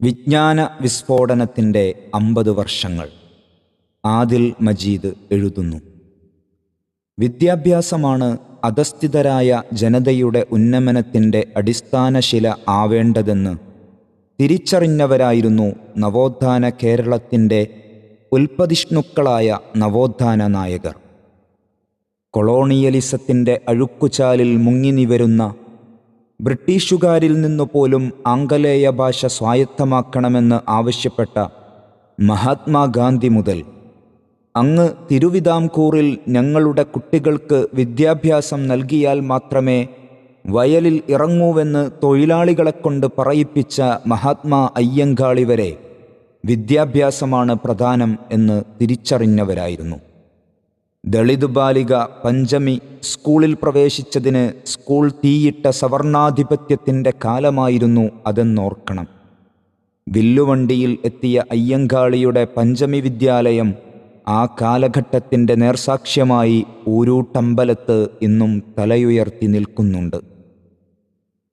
വിജ്ഞാന വിസ്ഫോടനത്തിന്റെ അമ്പത് വർഷങ്ങൾ. ആദിൽ മജീദ് എഴുതുന്നു. വിദ്യാഭ്യാസമാണ് അധസ്ഥിതരായ ജനതയുടെ ഉന്നമനത്തിന്റെ അടിസ്ഥാനശില ആവേണ്ടതെന്ന് തിരിച്ചറിഞ്ഞവരായിരുന്നു നവോത്ഥാന കേരളത്തിന്റെ ഉൽപ്പതിഷ്ണുക്കളായ നവോത്ഥാന നായകർ. കൊളോണിയലിസത്തിന്റെ അഴുക്കുചാലിൽ മുങ്ങിനിവരുന്ന ബ്രിട്ടീഷുകാരിൽ നിന്നു പോലും ആംഗലേയ ഭാഷ സ്വായത്തമാക്കണമെന്ന് ആവശ്യപ്പെട്ട മഹാത്മാഗാന്ധി മുതൽ അങ്ങ് തിരുവിതാംകൂറിൽ ഞങ്ങളുടെ കുട്ടികൾക്ക് വിദ്യാഭ്യാസം നൽകിയാൽ മാത്രമേ വയലിൽ ഇറങ്ങൂവെന്ന് തൊഴിലാളികളെക്കൊണ്ട് പറയിപ്പിച്ച മഹാത്മാ അയ്യങ്കാളി വരെ വിദ്യാഭ്യാസമാണ് പ്രധാനം എന്ന് തിരിച്ചറിഞ്ഞവരായിരുന്നു. ദളിത് ബാലിക പഞ്ചമി സ്കൂളിൽ പ്രവേശിച്ചതിന് സ്കൂൾ തീയിട്ട സവർണാധിപത്യത്തിന്റെ കാലമായിരുന്നു അതെന്നോർക്കണം. വില്ലുവണ്ടിയിൽ എത്തിയ അയ്യങ്കാളിയുടെ പഞ്ചമി വിദ്യാലയം ആ കാലഘട്ടത്തിന്റെ നേർസാക്ഷ്യമായി ഊരൂട്ടമ്പലത്ത് ഇന്നും തലയുയർത്തി നിൽക്കുന്നുണ്ട്.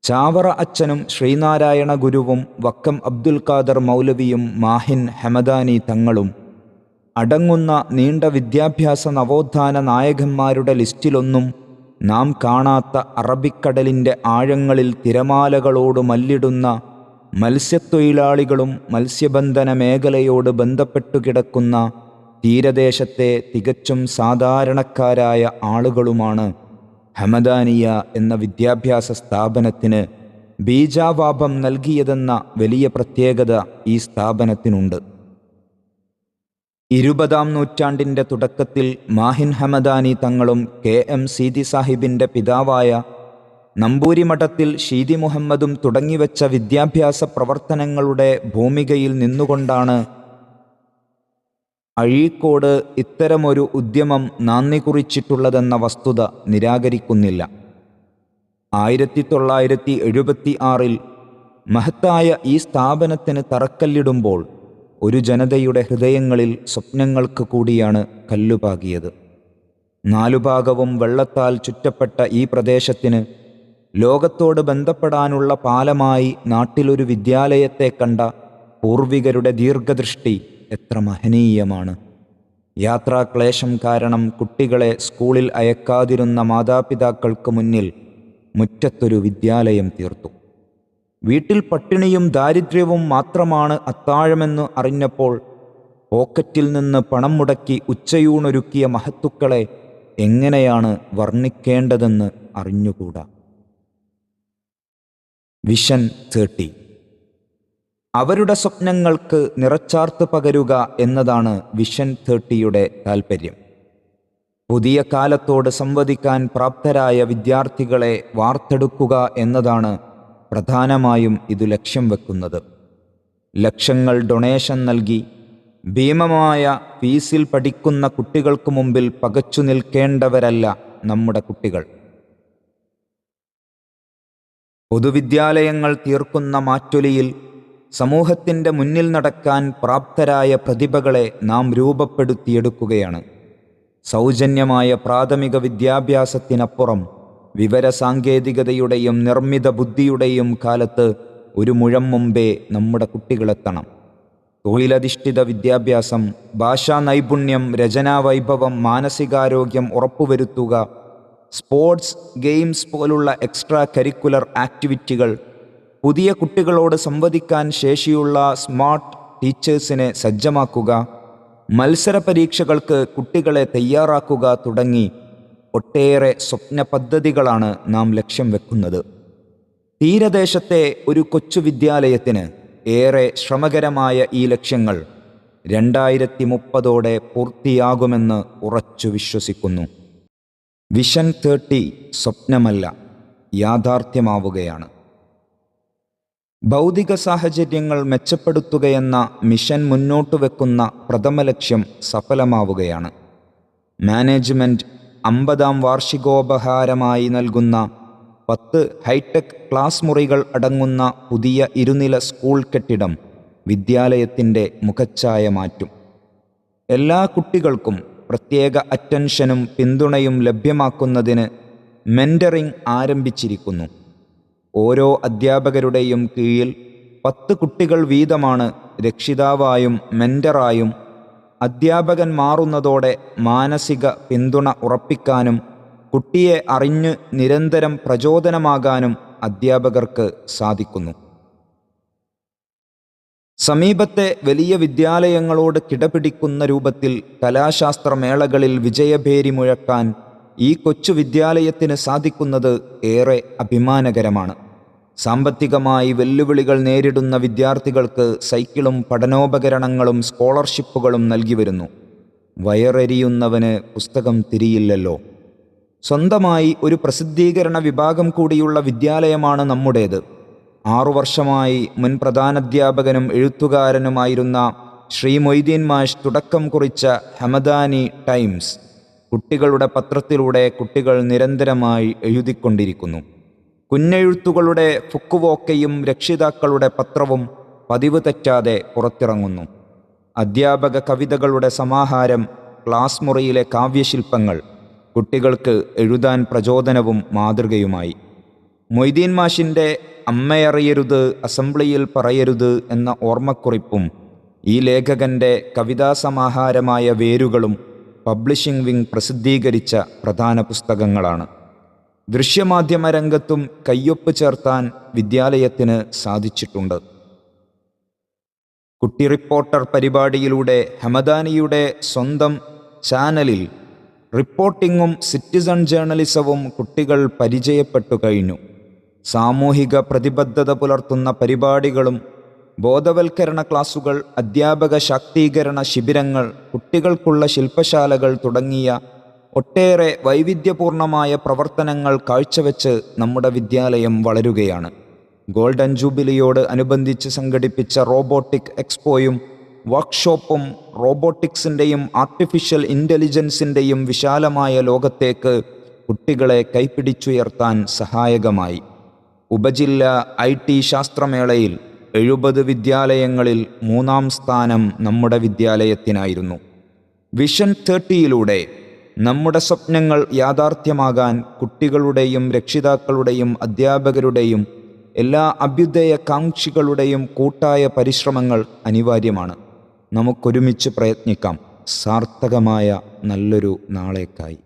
ചാവറ അച്ഛനും ശ്രീനാരായണ ഗുരുവും വക്കം അബ്ദുൽ ഖാദർ മൗലവിയും മാഹിൻ ഹമദാനി തങ്ങളും അടങ്ങുന്ന നീണ്ട വിദ്യാഭ്യാസ നവോത്ഥാന നായകന്മാരുടെ ലിസ്റ്റിലൊന്നും നാം കാണാത്ത അറബിക്കടലിന്റെ ആഴങ്ങളിൽ തിരമാലകളോട് മല്ലിടുന്ന മത്സ്യത്തൊഴിലാളികളും മത്സ്യബന്ധന മേഖലയോട് ബന്ധപ്പെട്ടു കിടക്കുന്ന തീരദേശത്തെ തികച്ചും സാധാരണക്കാരായ ആളുകളുമാണ് ഹമദാനിയ എന്ന വിദ്യാഭ്യാസ സ്ഥാപനത്തിന് ബീജാവാപം നൽകിയതെന്ന വലിയ പ്രത്യേകത ഈ സ്ഥാപനത്തിനുണ്ട്. ഇരുപതാം നൂറ്റാണ്ടിന്റെ തുടക്കത്തിൽ മാഹിൻ ഹമദാനി തങ്ങളും കെ എം സീതി സാഹിബിന്റെ പിതാവായ നമ്പൂരിമഠത്തിൽ ഷീതി മുഹമ്മദും തുടങ്ങിവെച്ച വിദ്യാഭ്യാസ പ്രവർത്തനങ്ങളുടെ ഭൂമികയിൽ നിന്നുകൊണ്ടാണ് അഴീക്കോട് ഇത്തരമൊരു ഉദ്യമം നാന്ദി കുറിച്ചിട്ടുള്ളതെന്ന വസ്തുത നിരാകരിക്കുന്നില്ല. ആയിരത്തി തൊള്ളായിരത്തി എഴുപത്തി ആറിൽ മഹത്തായ ഈ സ്ഥാപനത്തിന് തറക്കല്ലിടുമ്പോൾ ഒരു ജനതയുടെ ഹൃദയങ്ങളിൽ സ്വപ്നങ്ങൾക്ക് കൂടിയാണ് കല്ലുപാകിയത്. നാലുഭാഗവും വെള്ളത്താൽ ചുറ്റപ്പെട്ട ഈ പ്രദേശത്തിന് ലോകത്തോട് ബന്ധപ്പെടാനുള്ള പാലമായി നാട്ടിലൊരു വിദ്യാലയത്തെ കണ്ട പൂർവികരുടെ ദീർഘദൃഷ്ടി എത്ര മഹനീയമാണ്. യാത്രാക്ലേശം കാരണം കുട്ടികളെ സ്കൂളിൽ അയക്കാതിരുന്ന മാതാപിതാക്കൾക്ക് മുന്നിൽ മുറ്റത്തൊരു വിദ്യാലയം തീർത്തു. വീട്ടിൽ പട്ടിണിയും ദാരിദ്ര്യവും മാത്രമാണ് അത്താഴമെന്ന് അറിഞ്ഞപ്പോൾ പോക്കറ്റിൽ നിന്ന് പണം മുടക്കി ഉച്ചയൂണൊരുക്കിയ മഹത്തുക്കളെ എങ്ങനെയാണ് വർണിക്കേണ്ടതെന്ന് അറിഞ്ഞുകൂടാ? Vision thirty. അവരുടെ സ്വപ്നങ്ങൾക്ക് നിറച്ചാർത്ത് പകരുക എന്നതാണ് വിഷൻ തേർട്ടിയുടെ താൽപ്പര്യം പുതിയ കാലത്തോട് സംവദിക്കാൻ പ്രാപ്തരായ വിദ്യാർത്ഥികളെ വാർത്തെടുക്കുക എന്നതാണ് പ്രധാനമായും ഇതു ലക്ഷ്യം വെക്കുന്നത്. ലക്ഷങ്ങൾ ഡൊണേഷൻ നൽകി ഭീമമായ ഫീസിൽ പഠിക്കുന്ന കുട്ടികൾക്ക് മുമ്പിൽ പകച്ചു നിൽക്കേണ്ടവരല്ല നമ്മുടെ കുട്ടികൾ. പൊതുവിദ്യാലയങ്ങൾ തീർക്കുന്ന മാറ്റൊലിയിൽ സമൂഹത്തിന്റെ മുന്നിൽ നടക്കാൻ പ്രാപ്തരായ പ്രതിഭകളെ നാം രൂപപ്പെടുത്തിയെടുക്കുകയാണ്. സൗജന്യമായ പ്രാഥമിക വിദ്യാഭ്യാസത്തിനപ്പുറം വിവരസാങ്കേതികതയുടെയും നിർമ്മിത ബുദ്ധിയുടെയും കാലത്ത് ഒരു മുഴം മുമ്പേ നമ്മുടെ കുട്ടികളെത്തണം. തൊഴിലധിഷ്ഠിത വിദ്യാഭ്യാസം ഭാഷാ നൈപുണ്യം രചനാവൈഭവം മാനസികാരോഗ്യം ഉറപ്പുവരുത്തുക സ്പോർട്സ് ഗെയിംസ് പോലുള്ള എക്സ്ട്രാ കരിക്കുലർ ആക്ടിവിറ്റികൾ പുതിയ കുട്ടികളോട് സംവദിക്കാൻ ശേഷിയുള്ള സ്മാർട്ട് ടീച്ചേഴ്സിനെ സജ്ജമാക്കുക മത്സര പരീക്ഷകൾക്ക് കുട്ടികളെ തയ്യാറാക്കുക തുടങ്ങി ഒട്ടേറെ സ്വപ്ന പദ്ധതികളാണ് നാം ലക്ഷ്യം വെക്കുന്നത്. തീരദേശത്തെ ഒരു കൊച്ചു വിദ്യാലയത്തിന് ഏറെ ശ്രമകരമായ ഈ ലക്ഷ്യങ്ങൾ രണ്ടായിരത്തി മുപ്പതോടെ പൂർത്തിയാകുമെന്ന് ഉറച്ചു വിശ്വസിക്കുന്നു. വിഷൻ തേർട്ടി സ്വപ്നമല്ല യാഥാർത്ഥ്യമാവുകയാണ്. ഭൗതിക സാഹചര്യങ്ങൾ മെച്ചപ്പെടുത്തുകയെന്ന മിഷൻ മുന്നോട്ട് വെക്കുന്ന പ്രഥമ ലക്ഷ്യം സഫലമാവുകയാണ്. മാനേജ്മെന്റ് അമ്പതാം വാർഷികോപഹാരമായി നൽകുന്ന പത്ത് ഹൈടെക് ക്ലാസ് മുറികൾ അടങ്ങുന്ന പുതിയ ഇരുനില സ്കൂൾ കെട്ടിടം വിദ്യാലയത്തിന്റെ മുഖച്ഛായ മാറ്റും. എല്ലാ കുട്ടികൾക്കും പ്രത്യേക അറ്റൻഷനും പിന്തുണയും ലഭ്യമാക്കുന്നതിന് മെന്ററിംഗ് ആരംഭിച്ചിരിക്കുന്നു. ഓരോ അധ്യാപകരുടെയും കീഴിൽ പത്ത് കുട്ടികൾ വീതമാണ് രക്ഷിതാവായും മെന്ററായും അധ്യാപകൻ മാറുന്നതോടെ മാനസിക പിന്തുണ ഉറപ്പിക്കാനും കുട്ടിയെ അറിഞ്ഞ് നിരന്തരം പ്രചോദനമാകാനും അധ്യാപകർക്ക് സാധിക്കുന്നു. സമീപത്തെ വലിയ വിദ്യാലയങ്ങളോട് കിടപിടിക്കുന്ന രൂപത്തിൽ കലാശാസ്ത്രമേളകളിൽ വിജയഭേരി മുഴക്കാൻ ഈ കൊച്ചു വിദ്യാലയത്തിന് സാധിക്കുന്നത് ഏറെ അഭിമാനകരമാണ്. സാമ്പത്തികമായി വെല്ലുവിളികൾ നേരിടുന്ന വിദ്യാർത്ഥികൾക്ക് സൈക്കിളും പഠനോപകരണങ്ങളും സ്കോളർഷിപ്പുകളും നൽകി വരുന്നു. വയറെരിയുന്നവന് പുസ്തകം തിരിയില്ലല്ലോ. സ്വന്തമായി ഒരു പ്രസിദ്ധീകരണ വിഭാഗം കൂടിയുള്ള വിദ്യാലയമാണ് നമ്മുടേത്. ആറു വർഷമായി മുൻ പ്രധാനാധ്യാപകനും എഴുത്തുകാരനുമായിരുന്ന ശ്രീ മൊയ്തീൻ മാഷ് തുടക്കം കുറിച്ച ഹമദാനി ടൈംസ് കുട്ടികളുടെ പത്രത്തിലൂടെ കുട്ടികൾ നിരന്തരമായി എഴുതിക്കൊണ്ടിരിക്കുന്നു. കുഞ്ഞെഴുത്തുകളുടെ ഫുക്കുവോക്കയും രക്ഷിതാക്കളുടെ പത്രവും പതിവ് തെറ്റാതെ പുറത്തിറങ്ങുന്നു. അധ്യാപക കവിതകളുടെ സമാഹാരം ക്ലാസ് മുറിയിലെ കാവ്യശില്പങ്ങൾ കുട്ടികൾക്ക് എഴുതാൻ പ്രചോദനവും മാതൃകയുമായി. മൊയ്തീൻ മാഷിന്റെ അമ്മയറിയരുത് അസംബ്ലിയിൽ പറയരുത് എന്ന ഓർമ്മക്കുറിപ്പും ഈ ലേഖകന്റെ കവിതാസമാഹാരമായ വേരുകളും പബ്ലിഷിംഗ് വിങ് പ്രസിദ്ധീകരിച്ച പ്രധാന പുസ്തകങ്ങളാണ്. ദൃശ്യമാധ്യമ രംഗത്തും കയ്യൊപ്പ് ചേർത്താൻ വിദ്യാലയത്തിന് സാധിച്ചിട്ടുണ്ട്. കുട്ടി റിപ്പോർട്ടർ പരിപാടിയിലൂടെ ഹമദാനിയുടെ സ്വന്തം ചാനലിൽ റിപ്പോർട്ടിങ്ങും സിറ്റിസൺ ജേർണലിസവും കുട്ടികൾ പരിചയപ്പെട്ടു കഴിഞ്ഞു. സാമൂഹിക പ്രതിബദ്ധത പുലർത്തുന്ന പരിപാടികളും ബോധവൽക്കരണ ക്ലാസുകൾ അധ്യാപക ശാക്തീകരണ ശിബിരങ്ങൾ കുട്ടികൾക്കുള്ള ശില്പശാലകൾ തുടങ്ങിയ ഒട്ടേറെ വൈവിധ്യപൂർണമായ പ്രവർത്തനങ്ങൾ കാഴ്ചവെച്ച് നമ്മുടെ വിദ്യാലയം വളരുകയാണ്. ഗോൾഡൻ ജൂബിലിയോട് അനുബന്ധിച്ച് സംഘടിപ്പിച്ച റോബോട്ടിക് എക്സ്പോയും വർക്ക്ഷോപ്പും റോബോട്ടിക്സിന്റെയും ആർട്ടിഫിഷ്യൽ ഇന്റലിജൻസിന്റെയും വിശാലമായ ലോകത്തേക്ക് കുട്ടികളെ കൈപ്പിടിച്ചുയർത്താൻ സഹായകമായി. ഉപജില്ല ഐ ടി ശാസ്ത്രമേളയിൽ എഴുപത് വിദ്യാലയങ്ങളിൽ മൂന്നാം സ്ഥാനം നമ്മുടെ വിദ്യാലയത്തിനായിരുന്നു. വിഷൻ തേർട്ടിയിലൂടെ നമ്മുടെ സ്വപ്നങ്ങൾ യാഥാർത്ഥ്യമാകാൻ കുട്ടികളുടെയും രക്ഷിതാക്കളുടെയും അധ്യാപകരുടെയും എല്ലാ അഭ്യുദയ അഭ്യുദയകാംക്ഷികളുടെയും കൂട്ടായ പരിശ്രമങ്ങൾ അനിവാര്യമാണ്. നമുക്കൊരുമിച്ച് പ്രയത്നിക്കാം. സാർത്ഥകമായ നല്ലൊരു നാളേക്കായി.